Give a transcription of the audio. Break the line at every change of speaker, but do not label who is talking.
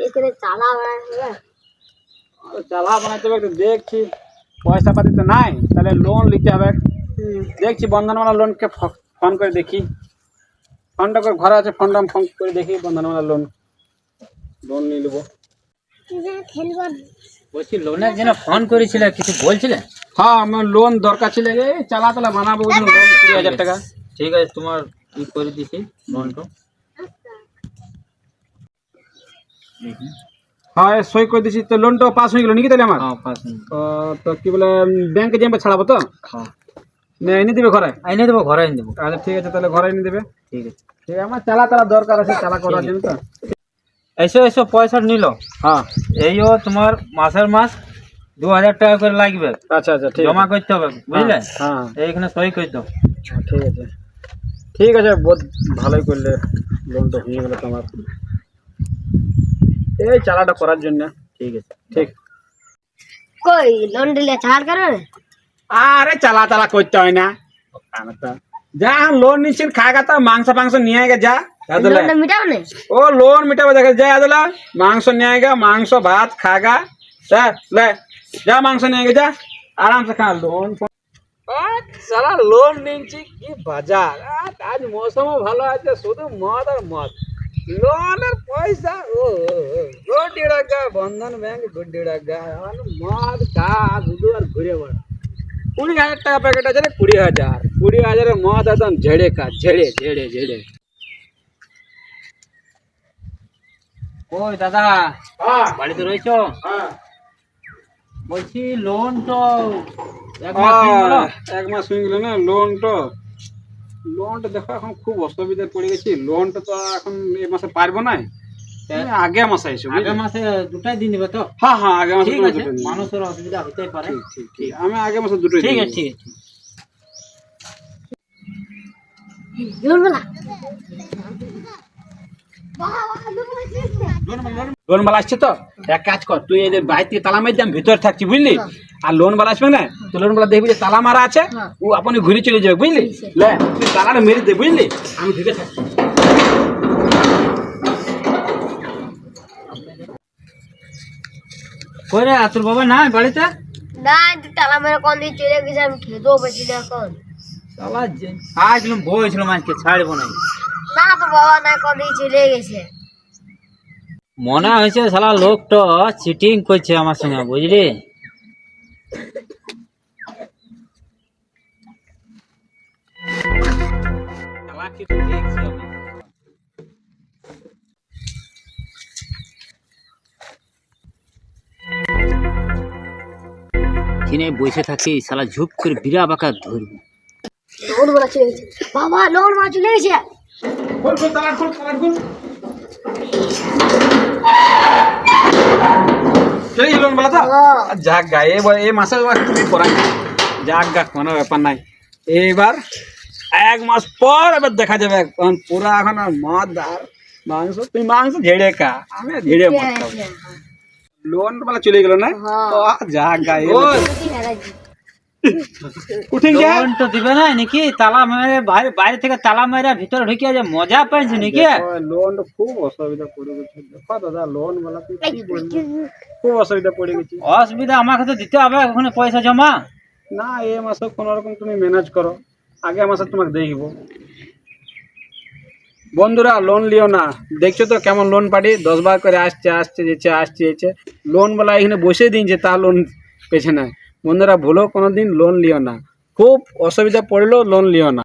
এখানে চালা
চালা বানাতে হবে একটু দেখছি। পয়সা পাতি তো নাই তাহলে লোন নিতে হবে। দেখছি বন্ধনওয়ালা লোনকে ফ- ফোন করে দেখি। ফোনটা করে ঘরে আছে ফোনটা ফোন করে দেখি বন্ধনওয়ালা লোন লোন নিয়ে নেব।
বলছি লোনের জন্য ফোন করেছিলে কিছু বলছিলে?
হ্যাঁ আমার লোন দরকার ছিল এই চালা তালা বানাবো লোন কুড়ি হাজার টাকা।
ঠিক আছে তোমার ই করে দিছি লোনটা
হ্যাঁ সই করে দিছি তো লোনটা পাস হয়ে গেল নাকি তাহলে আমার?
হ্যাঁ পাঁচ মিনিট
তো কি বলে ব্যাংকে যাবে ছাড়াবো তো?
হ্যাঁ।
না এনে দিবে ঘরে?
এনে দেবো ঘরে এনে দেবো।
আচ্ছা ঠিক আছে তাহলে ঘরে এনে দেবে।
ঠিক আছে।
ঠিক আছে আমার চালা তালা দরকার আছে চালা করার জন্য তো।
এসো এসো পয়সা নিল।
হ্যাঁ।
এইও তোমার মাসের মাস দু হাজার টাকা করে লাগবে।
আচ্ছা আচ্ছা ঠিক
জমা করতে হবে বুঝলে?
হ্যাঁ
এইখানে সই করে দাও।
হ্যাঁ, ঠিক আছে। ঠিক আছে বহুত ভালোই করলে লোনটা হয়ে গেল তোমার। এই চালাটা করার জন্য।
ঠিক আছে।
ঠিক।
কই লোন দিলে ছাড় করো
আরে চালা চালা করতে হয় না। যা লোন নিচ্ছেন খাগা তো মাংস ফাংস নিয়ে গে যা। ও লোন মিটাবে দেখে যা আদলা মাংস নিয়ে গে মাংস ভাত খাগা যা লে যা মাংস নিয়ে গে যা। আরামসে খা লোন সারা লোন নিচ্ছি কি বাজার। আজ আজ মৌসুমও ভালো আছে শুধু মদ আর মদ। বন্ধন ব্যাংক গোটি টাকা এখন মদ খা শুধু আর ঘুরে বেড়া কুড়ি হাজার টাকা প্যাকেট আছে রে কুড়ি হাজার কুড়ি হাজারের মদ একদম ঝেড়ে খা ঝেড়ে ঝেড়ে ঝেড়ে
ওই দাদা বাড়িতে রয়েছো বলছি লোন তো এক মাস গেল।
এক মাস হয়ে গেল না লোনটা লোনটা দেখো এখন খুব অসুবিধায় পড়ে গেছি। লোনটা তো এখন এই মাসে পারব না আগে মাসে এসে
আগের মাসে দুটাই দিন দিবে তো?
হ্যাঁ হ্যাঁ আগে মাসে
ঠিক আছে। মানুষের অসুবিধা হতেই পারে।
ঠিক ঠিক আমি আগে মাসে দুটো
ঠিক আছে ঠিক আছে
আসছে তো? এক কাজ কর তুই যে বাইরে থেকে তালা মারি আমি ভিতরে থাকছি বুঝলি? আর লোন বালা আসবে না? তো লোন বালা দেখবি যে তালা মারা আছে
হ্যাঁ।
ও আপনি ঘুরে চলে যাবে বুঝলি? লে তুই তালাটা মেরে দে বুঝলি? আমি ঢুকে থাকছি।
কই রে তোর বাবা নাই বাড়িতে?
না তুই টালা মেরে কোন দিয়ে চলে গেছে আমি খেতেও পাচ্ছি না এখন।
শালা আসলাম বইছিলাম আজকে ছাড়বো না
না তো বাবা না কোন দিয়ে চলে গেছে।
মনে হয়েছে শালা লোকটা চিটিং করছে আমার সঙ্গে বুঝলি চালাকি তো দেখছি আমি। এখানে বসে থাকি শালা ঝুপ করে বিরা বাঁকা ধরবো।
চলে গেছে। বাবা লোন বলা চলে গেছে।
গেল লোন
হ্যাঁ।
যাক গা এবার এই মাসে কিছু করাই যাক গা কোনো ব্যাপার নাই। এইবার এক মাস পর এবার দেখা যাবে এখন পুরা এখন আর মদ আর মাংস। তুই মাংস ঝেড়ে কা আমি ঝেড়ে মদ খাব। লোন বলে চলে গেল না?
হ্যাঁ।
যাক গা
তো দিবে না নাকি? তালা মেরে বাইরে বাইরে থেকে তালা মেরে ভিতরে ঢুকিয়ে যে মজা পাইছে নাকি?
লোন খুব অসুবিধা পড়ে গেছে। দেখো দাদা লোন বেলা কি বলবি? খুব অসুবিধা পড়ে গেছি।
অসুবিধা আমাকে তো দিতে হবে ওখানে পয়সা জমা?
না এই মাসে কোনো রকম তুমি ম্যানেজ করো। আগে মাসে তোমাকে দেখব। বন্ধুরা লোন লিও না। দেখছ তো কেমন লোন পাটি দশ বার করে আসছে আসছে যেছে আসছে যেছে লোন বলা এখানে বসে দিনছে তা লোন পেছে না বন্ধুরা ভুলো কোনো দিন লোন লিও না। খুব অসুবিধা পড়লেও লোন লিও না।